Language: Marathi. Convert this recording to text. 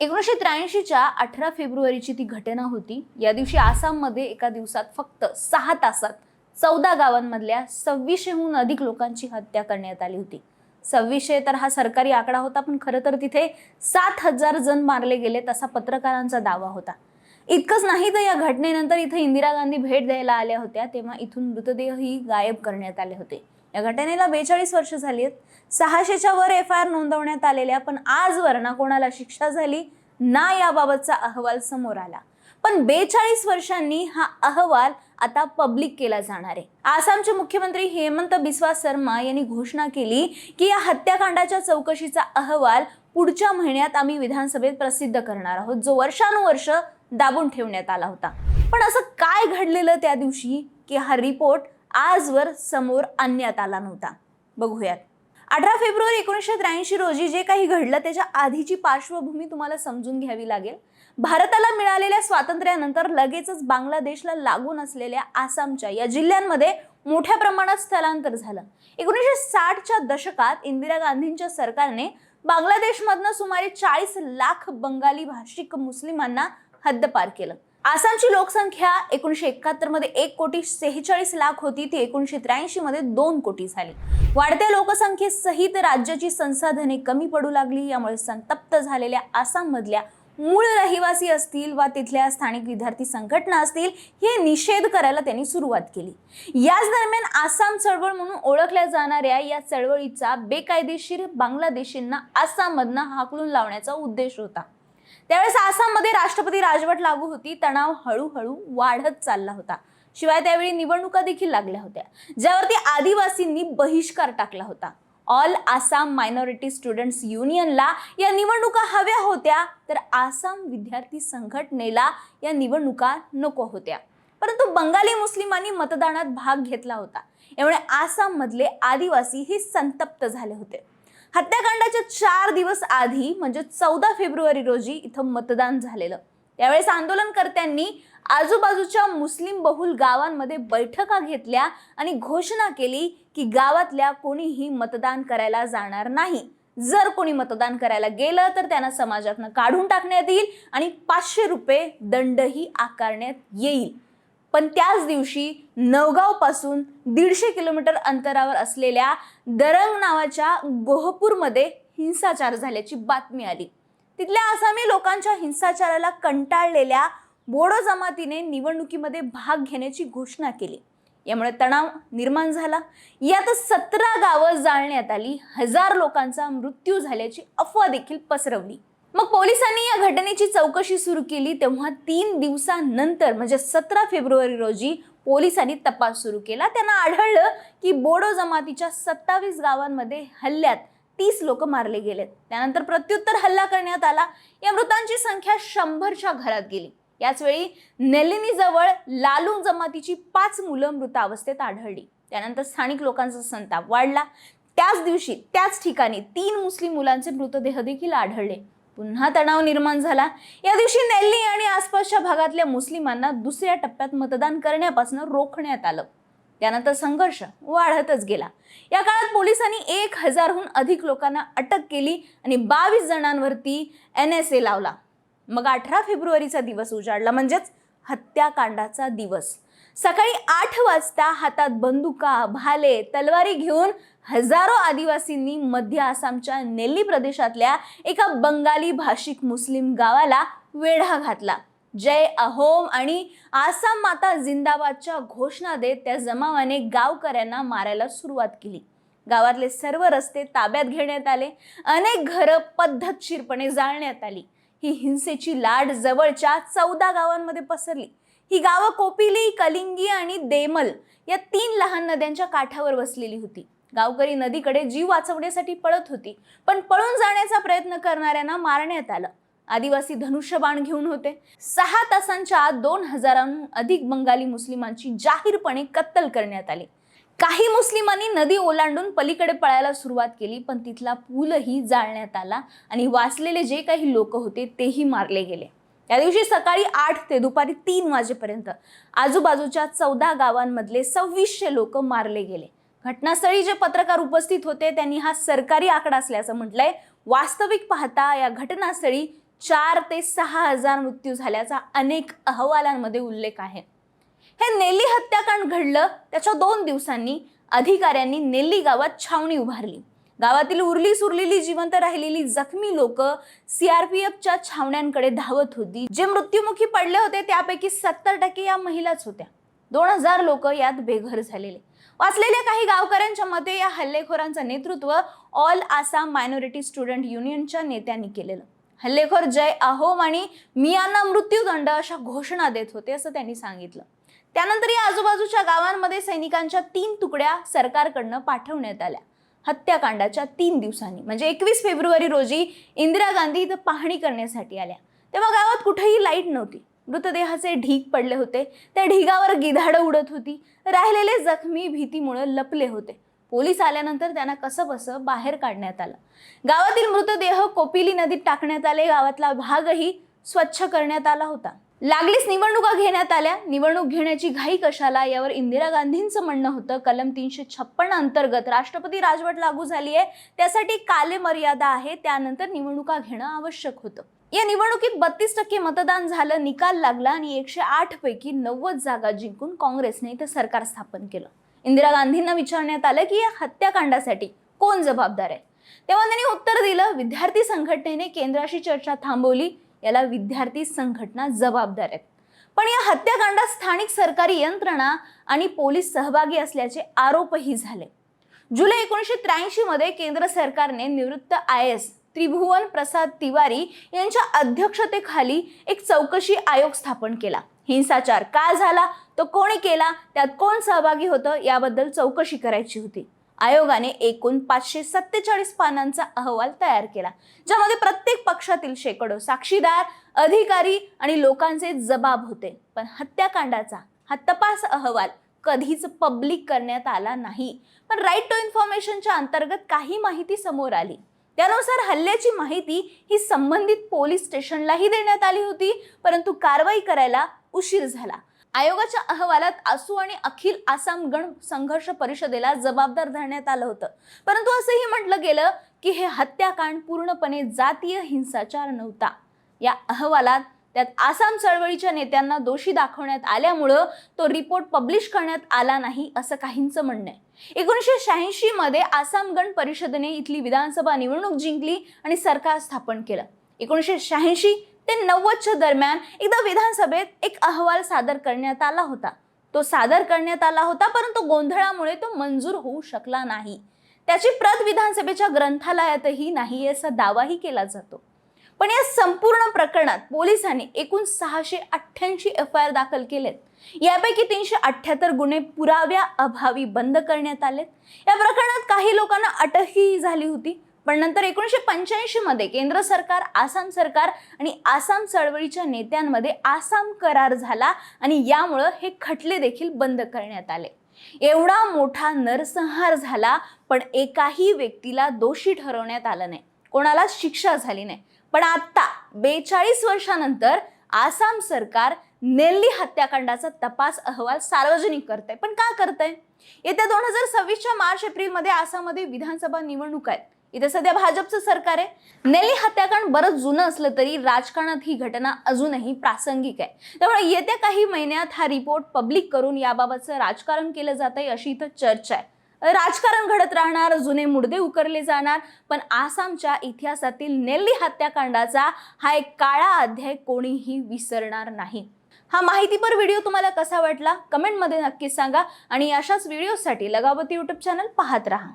एकोणीसशे त्र्याऐंशीच्या अठरा फेब्रुवारीची ती घटना होती. या दिवशी आसाममध्ये एका दिवसात फक्त सहा तासात चौदा गावांमधल्या सव्वीसशेहून अधिक लोकांची हत्या करण्यात आली होती. सव्वीसशे तर हा सरकारी आकडा होता पण खरं तर तिथे सात हजार जण मारले गेले तसा पत्रकारांचा दावा होता. इतकंच नाही तर या घटनेनंतर इथं इंदिरा गांधी भेट द्यायला आल्या होत्या तेव्हा इथून मृतदेहही गायब करण्यात आले होते. या घटनेला बेचाळीस वर्ष झाली आहेत. सहाशेच्या वर एफ आय आर नोंदवण्यात आलेल्या पण आजवर ना कोणाला शिक्षा झाली? ना याबाबतचा अहवाल समोर आला. पण बेचाळीस वर्षांनी हा अहवाल आता पब्लिक केला जाणार आहे. आसामचे मुख्यमंत्री हेमंत बिस्वा शर्मा यांनी घोषणा केली की या हत्याकांडाच्या चौकशीचा अहवाल पुढच्या महिन्यात आम्ही विधानसभेत प्रसिद्ध करणार आहोत जो वर्षानुवर्ष दाबून ठेवण्यात आला होता. पण असं काय घडलेलं त्या दिवशी? की हा रिपोर्ट आजवर समोर आणण्यात आला नव्हता. बघूयात. अठरा फेब्रुवारी एकोणीसशे त्र्याऐंशी रोजी जे काही घडलं त्याच्या आधीची पार्श्वभूमी तुम्हाला समजून घ्यावी लागेल. भारताला मिळालेल्या स्वातंत्र्यानंतर लगेचच बांगलादेशला लागून असलेल्या आसामच्या या जिल्ह्यांमध्ये मोठ्या प्रमाणात स्थलांतर झालं. एकोणीसशे साठच्या दशकात इंदिरा गांधींच्या सरकारने बांगलादेशमधनं सुमारे चाळीस लाख बंगाली भाषिक मुस्लिमांना हद्दपार केलं. आसामची लोकसंख्या एकोणीसशे एकाहत्तरमध्ये एक कोटी सेहेचाळीस लाख होती. ती एकोणीसशे त्र्याऐंशी मध्ये दोन कोटी झाली. वाढत्या लोकसंख्येसहित राज्याची संसाधने कमी पडू लागली. यामुळे संतप्त झालेल्या आसाममधल्या मूळ रहिवासी असतील वा तिथल्या स्थानिक विद्यार्थी संघटना असतील हे निषेध करायला त्यांनी सुरुवात केली. याच दरम्यान आसाम चळवळ म्हणून ओळखल्या जाणाऱ्या या चळवळीचा बेकायदेशीर बांगलादेशींना आसाममधनं हाकलून लावण्याचा उद्देश होता. त्यावेळेस आसाममध्ये राष्ट्रपती राजवट लागू होती. तणाव हळूहळू वाढत चालला होता. शिवाय त्यावेळी निवडणुका देखील लागल्या होत्या. ज्यावरती आदिवासींनी बहिष्कार टाकला होता. ऑल आसाम मायनॉरिटी स्टुडंट्स युनियनला या निवडणुका हव्या होत्या तर आसाम विद्यार्थी संघटनेला या निवडणुका नको होत्या. परंतु बंगाली मुस्लिमांनी मतदानात भाग घेतला होता. यामुळे आसाममधले आदिवासी हे संतप्त झाले होते. हत्याकांडाच्या चार दिवस आधी म्हणजे चौदा फेब्रुवारी रोजी इथं मतदान झालेलं. त्यावेळेस आंदोलनकर्त्यांनी आजूबाजूच्या मुस्लिम बहुल गावांमध्ये बैठका घेतल्या आणि घोषणा केली की गावातल्या कोणीही मतदान करायला जाणार नाही. जर कोणी मतदान करायला गेलं तर त्यांना समाजातनं काढून टाकण्यात येईल आणि पाचशे रुपये दंडही आकारण्यात येईल. पण त्याच दिवशी नवगावपासून दीडशे किलोमीटर अंतरावर असलेल्या दरंग नावाच्या गोहपूरमध्ये हिंसाचार झाल्याची बातमी आली. तिथल्या आसामी लोकांच्या हिंसाचाराला कंटाळलेल्या बोडो जमातीने निवडणुकीमध्ये भाग घेण्याची घोषणा केली. यामुळे तणाव निर्माण झाला. यात सतरा गावं जाळण्यात आली. हजार लोकांचा मृत्यू झाल्याची अफवा देखील पसरवली. मग पोलिसांनी या घटनेची चौकशी सुरू केली तेव्हा तीन दिवसानंतर म्हणजे सतरा फेब्रुवारी रोजी पोलिसांनी तपास सुरू केला. त्यांना आढळलं की बोडो जमातीच्या सत्तावीस गावांमध्ये हल्ल्यात तीस लोक मारले गेलेत. त्यानंतर प्रत्युत्तर हल्ला करण्यात आला. या मृतांची संख्या शंभरच्या घरात गेली. याचवेळी नेलिनीजवळ लालू जमातीची पाच मुलं मृतावस्थेत आढळली. त्यानंतर स्थानिक लोकांचा संताप वाढला. त्याच दिवशी त्याच ठिकाणी तीन मुस्लिम मुलांचे मृतदेह देखील आढळले. पुन्हा तणाव निर्माण झाला. या दिवशी नेल्ली आणि आसपासच्या भागातल्या मुस्लिमांना दुसऱ्या टप्प्यात मतदान करण्यापासून रोखण्यात आलं. त्यानंतर संघर्ष वाढतच गेला. या काळात पोलिसांनी एक हजारहून अधिक लोकांना अटक केली आणि बावीस जणांवरती एन एस ए लावला. मग अठरा फेब्रुवारीचा दिवस उजाडला म्हणजेच हत्याकांडाचा दिवस. सकाळी आठ वाजता हातात बंदुका भाले तलवारी घेऊन हजारो आदिवासींनी मध्य आसामच्या नेल्ली प्रदेशातल्या एका बंगाली भाषिक मुस्लिम गावाला वेढा घातला. जय अहोम आणि आसाम माता जिंदाबादच्या घोषणा देत त्या जमावाने गावकऱ्यांना मारायला सुरुवात केली. गावातले सर्व रस्ते ताब्यात घेण्यात आले. अनेक घरं पद्धतशीरपणे जाळण्यात आली. ही हिंसेची लाट जवळच्या चौदा गावांमध्ये पसरली. ही गावं कोपिली कलिंगी आणि देमल या तीन लहान नद्यांच्या काठावर वसलेली होती. गावकरी नदीकडे जीव वाचवण्यासाठी पळत होती पण पळून जाण्याचा प्रयत्न करणाऱ्यांना मारण्यात आलं. आदिवासी धनुष्यबाण घेऊन होते. सहा तासांच्या आत दोन हजारांहून अधिक बंगाली मुस्लिमांची जाहीरपणे कत्तल करण्यात आली. काही मुस्लिमांनी नदी ओलांडून पलीकडे पळायला सुरुवात केली पण तिथला पूलही जाळण्यात आला आणि वाचलेले जे काही लोक होते तेही मारले गेले. त्या दिवशी सकाळी आठ ते दुपारी तीन वाजेपर्यंत आजूबाजूच्या चौदा गावांमधले सव्वीसशे लोक मारले गेले. घटनास्थळी जे पत्रकार उपस्थित होते त्यांनी हा सरकारी आकडा असल्याचं म्हटलंय. वास्तविक पाहता या घटनास्थळी चार ते सहा हजार मृत्यू झाल्याचा अनेक अहवालांमध्ये उल्लेख आहे. हे नेल्ली हत्याकांड घडलं त्याच्या दोन दिवसांनी अधिकाऱ्यांनी नेल्ली गावात छावणी उभारली. गावातील उरली सुरलेली जिवंत राहिलेली जखमी लोक सीआरपीएफच्या छावण्यांकडे धावत होती. जे मृत्युमुखी पडले होते त्यापैकी सत्तर टक्के या महिलाच होत्या. दोन हजार लोक यात बेघर झालेले. वाचलेल्या काही गावकऱ्यांच्या मते या हल्लेखोरांचं नेतृत्व ऑल आसाम मायनॉरिटी स्टुडंट युनियनच्या नेत्यांनी केलेलं. हल्लेखोर जय अहोम आणि मियांना मृत्यूदंड अशा घोषणा देत होते असं त्यांनी सांगितलं. त्यानंतर या आजूबाजूच्या गावांमध्ये सैनिकांच्या तीन तुकड्या सरकारकडनं पाठवण्यात आल्या. हत्याकांडाच्या तीन दिवसांनी. म्हणजे एकवीस फेब्रुवारी रोजी इंदिरा गांधी इथं पाहणी करण्यासाठी आल्या. तेव्हा गावात कुठेही लाइट नव्हती. मृतदेहाचे ढीग पडले होते. त्या ढिगावर गिधाडं उडत होती. राहिलेले जखमी भीतीमुळे लपले होते. पोलीस आल्यानंतर त्यांना कसं बसं बाहेर काढण्यात आलं. गावातील मृतदेह कोपिली नदीत टाकण्यात आले. गावातला भागही स्वच्छ करण्यात आला होता. लागलीच निवडणुका घेण्यात आल्या. निवडणूक घेण्याची घाई कशाला? यावर इंदिरा गांधींचं म्हणणं होतं. कलम तीनशे छप्पन अंतर्गत राष्ट्रपती राजवट लागू झाली आहे. त्यासाठी काले मर्यादा आहे. त्यानंतर निवडणुका घेणं आवश्यक होतं. या निवडणुकीत बत्तीस टक्के मतदान झालं निकाल लागला आणि एकशे आठ पैकी नव्वद जागा जिंकून काँग्रेसने इथं सरकार स्थापन केलं. इंदिरा गांधींना विचारण्यात आलं की या हत्याकांडासाठी कोण जबाबदार आहे? तेव्हा त्यांनी उत्तर दिलं विद्यार्थी संघटनेने केंद्राशी चर्चा थांबवली. याला विद्यार्थी संघटना जबाबदार आहेत. पण या हत्याकांडात स्थानिक सरकारी यंत्रणा आणि पोलीस सहभागी असल्याचे आरोपही झाले. जुलै एकोणीसशे त्र्याऐंशी मध्ये केंद्र सरकारने निवृत्त आय एस त्रिभुवन प्रसाद तिवारी यांच्या अध्यक्षतेखाली एक चौकशी आयोग स्थापन केला. हिंसाचार का झाला? तो कोणी केला? त्यात कोण सहभागी होतं? याबद्दल चौकशी करायची होती. आयोगाने एकूण पाचशे सत्तेचाळीस पानांचा अहवाल तयार केला. ज्यामध्ये प्रत्येक पक्षातील शेकडो साक्षीदार अधिकारी आणि लोकांचे जबाब होते. पण हत्याकांडाचा हा तपास अहवाल कधीच पब्लिक करण्यात आला नाही. पण राईट टू इन्फॉर्मेशनच्या अंतर्गत काही माहिती समोर आली. त्यानुसार हल्ल्याची माहिती ही संबंधित पोलीस स्टेशनलाही देण्यात आली होती परंतु कारवाई करायला उशीर झाला. आयोगाच्या अहवालात आसू आणि अखिल आसाम गण संघर्ष परिषदेला जबाबदार धरण्यात आलं होतं. परंतु असंही म्हटलं गेलं की हे हत्याकांड पूर्णपणे जातीय हिंसाचार नव्हता. या अहवालात त्यात आसाम चळवळीच्या नेत्यांना दोषी दाखवण्यात आल्यामुळं तो रिपोर्ट पब्लिश करण्यात आला नाही असं काहींचं म्हणणं आहे. एकोणीसशे शहाऐंशी मध्ये आसाम गण परिषदेने इथली विधानसभा निवडणूक जिंकली आणि सरकार स्थापन केलं. एकोणीसशे शहाऐंशी ते नव्वदच्या दरम्यान एकदा विधानसभेत एक अहवाल सादर करण्यात आला होता. तो सादर करण्यात आला होता परंतु गोंधळामुळे तो मंजूर होऊ शकला नाही. त्याची प्रत विधानसभेच्या ग्रंथालयातही नाही असा दावाही केला जातो. पण या संपूर्ण प्रकरणात पोलिसांनी एकूण सहाशे अठ्ठ्याऐंशी एफ आय आर दाखल केलेत. यापैकी तीनशे अठ्ठ्याहत्तर गुन्हे पुराव्या अभावी बंद करण्यात आलेत. या प्रकरणात काही लोकांना अटकही झाली होती. पण नंतर एकोणीसशे पंच्याऐंशीमध्ये केंद्र सरकार आसाम सरकार आणि आसाम चळवळीच्या नेत्यांमध्ये आसाम करार झाला आणि यामुळं हे खटले देखील बंद करण्यात आले. एवढा मोठा नरसंहार झाला पण एकाही व्यक्तीला दोषी ठरवण्यात आलं नाही. कोणाला शिक्षा झाली नाही. पण आत्ता बेचाळीस वर्षानंतर आसाम सरकार नेल्ली हत्याकांडाचा तपास अहवाल सार्वजनिक करत आहे पण का करतंय? येत्या दोन हजार सव्वीसच्या मार्च एप्रिलमध्ये आसाममध्ये विधानसभा निवडणूक आहेत. इथे सध्या भाजपचं सरकार आहे. नेल्ली हत्याकांड बरंच जुनं असलं तरी राजकारणात ही घटना अजूनही प्रासंगिक आहे. त्यामुळे येत्या काही महिन्यात हा रिपोर्ट पब्लिक करून याबाबतचं राजकारण केलं जात आहे अशी इथं चर्चा आहे. राजकारण घडत राहणार जुने मुडदे उकरले जाणार पण आसामच्या इतिहासातील नेल्ली हत्याकांडाचा हा एक काळा अध्याय कोणीही विसरणार नाही. हा माहितीपर व्हिडिओ तुम्हाला कसा वाटला? कमेंटमध्ये नक्की सांगा आणि अशाच व्हिडिओसाठी लगावती यूट्यूब चॅनल पाहत राहा.